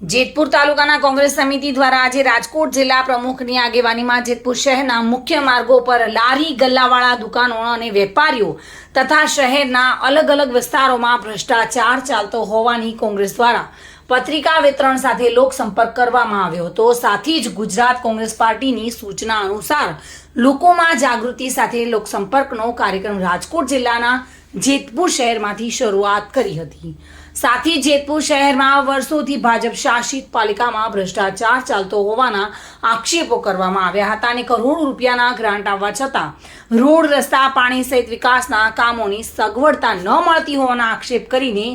જેતપુર તાલુકાના કોંગ્રેસ સમિતિ દ્વારા આજે રાજકોટ જિલ્લા પ્રમુખની આગેવાનીમાં જેતપુર શહેરના મુખ્ય માર્ગો પર લારી ગલ્લાવાળા દુકાનો અને વેપારીઓ તથા શહેરના અલગ અલગ વિસ્તારોમાં ભ્રષ્ટાચાર ચાલતો હોવાની કોંગ્રેસ દ્વારા પત્રિકા વિતરણ સાથે લોકસંપર્ક કરવામાં આવ્યો હતો. સાથી જ ગુજરાત કોંગ્રેસ પાર્ટીની સૂચના અનુસાર લોકોમાં જાગૃતિ સાથે લોકસંપર્કનો કાર્યક્રમ રાજકોટ જિલ્લાના જેતપુર શહેરમાંથી શરૂઆત કરી હતી. સાથી જેતપુર શહેરમાં વર્ષોથી ભાજપ શાસિત પાલિકામાં ભ્રષ્ટાચાર ચાલતો હોવાના આક્ષેપો કરવામાં આવ્યા હતા અને કરોડો રૂપિયાના ગ્રાન્ટ આવવા છતાં રોડ, રસ્તા, પાણી સહિત વિકાસના કામોની સગવડતા ન મળતી હોવાના આક્ષેપ કરીને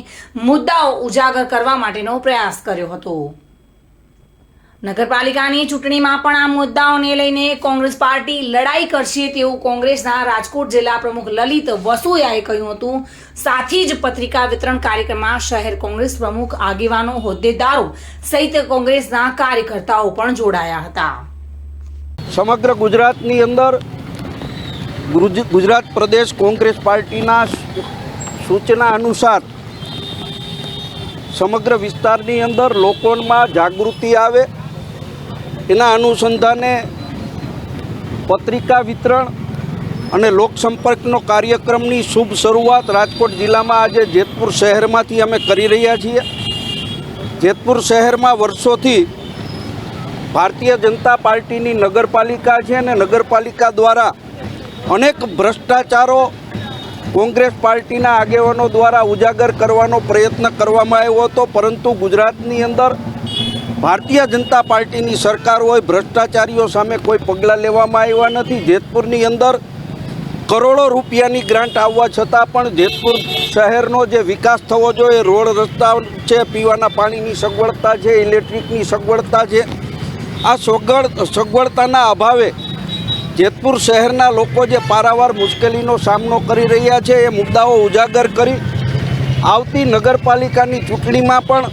મુદ્દાઓ ઉજાગર કરવા માટેનો પ્રયાસ કર્યો હતો. નગરપાલિકાની ચૂંટણીમાં પણ આ મુદ્દાઓને લઈને કોંગ્રેસ પાર્ટી લડાઈ કરશે તેવું કોંગ્રેસના રાજકોટ જિલ્લા પ્રમુખ લલિત વસોયાએ કહ્યું હતું. સાથી જ પત્રિકા વિતરણ કાર્યક્રમમાં શહેર કોંગ્રેસ પ્રમુખ આગેવાનો, હોદ્દેદારો સહિત કોંગ્રેસના કાર્યકર્તાઓ પણ જોડાયા હતા. સમગ્ર ગુજરાતની અંદર ગુજરાત પ્રદેશ કોંગ્રેસ પાર્ટીના સૂચના અનુસાર સમગ્ર વિસ્તારની અંદર લોકોમાં જાગૃતિ આવે એના અનુસંધાને પત્રિકા વિતરણ અને લોકસંપર્કનો કાર્યક્રમની શુભ શરૂઆત રાજકોટ જિલ્લામાં આજે જેતપુર શહેરમાંથી અમે કરી રહ્યા છીએ. જેતપુર શહેરમાં વર્ષોથી ભારતીય જનતા પાર્ટીની નગરપાલિકા છે અને નગરપાલિકા દ્વારા અનેક ભ્રષ્ટાચારો કોંગ્રેસ પાર્ટીના આગેવાનો દ્વારા ઉજાગર કરવાનો પ્રયત્ન કરવામાં આવ્યો હતો, પરંતુ ગુજરાતની અંદર ભારતીય જનતા પાર્ટીની સરકાર હોય, ભ્રષ્ટાચારીઓ સામે કોઈ પગલાં લેવામાં આવ્યા નથી. જેતપુરની અંદર કરોડો રૂપિયાની ગ્રાન્ટ આવવા છતાં પણ જેતપુર શહેરનો જે વિકાસ થવો જોઈએ, રોડ રસ્તા છે, પીવાના પાણીની સગવડતા છે, ઇલેક્ટ્રિકની સગવડતા છે, આ સગવડ, સગવડતાના અભાવે જેતપુર શહેરના લોકો જે પારાવાર મુશ્કેલીનો સામનો કરી રહ્યા છે, એ મુદ્દાઓ ઉજાગર કરી આવતી નગરપાલિકાની ચૂંટણીમાં પણ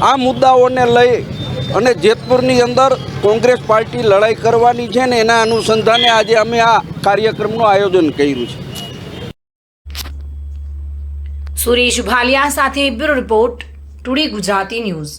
આ મુદ્દાઓને લઈ અને જેતપુરની અંદર કોંગ્રેસ પાર્ટી લડાઈ કરવાની છે ને એના અનુસંધાને આજે અમે આ કાર્યક્રમનું આયોજન કર્યું છે. સુરેશ ભાલિયા સાથે bureau report, today Gujarati news.